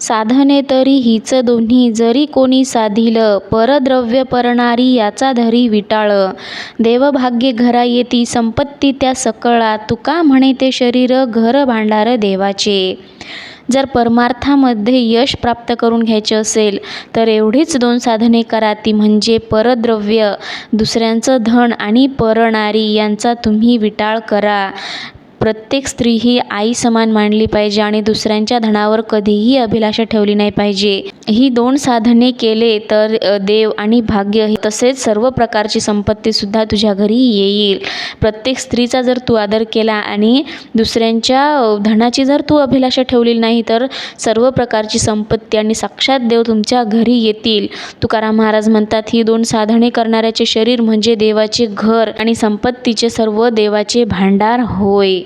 साधने तरी हीच दोन्ही जरी कोणी साधिल परद्रव्य परणारी याचा धरी विटाळ. देवभाग्ये घरा येती संपत्ती त्या सकळा तुका म्हणे ते शरीर घर भांडार देवाचे. जर परमार्थामध्ये यश प्राप्त करून घ्यायचे असेल तर एवढीच दोन साधने करा ती म्हणजे परद्रव्य. दुसऱ्यांचं धन आणि परणारी यांचा तुम्ही विटाळ करा. प्रत्येक स्त्री ही आई समान मानली पाहिजे आणि दुसऱ्यांच्या धनावर कधीही अभिलाषा ठेवली नाही पाहिजे. ही दोन साधने केले तर देव आणि भाग्य हे तसेच सर्व प्रकारची संपत्तीसुद्धा तुझ्या घरी येईल. प्रत्येक स्त्रीचा जर तू आदर केला आणि दुसऱ्यांच्या धनाची जर तू अभिलाषा ठेवली नाही तर सर्व प्रकारची संपत्ती आणि साक्षात देव तुमच्या घरी येतील. तुकाराम महाराज म्हणतात ही दोन साधने करणाऱ्याचे शरीर म्हणजे देवाचे घर आणि संपत्तीचे सर्व देवाचे भांडार होय.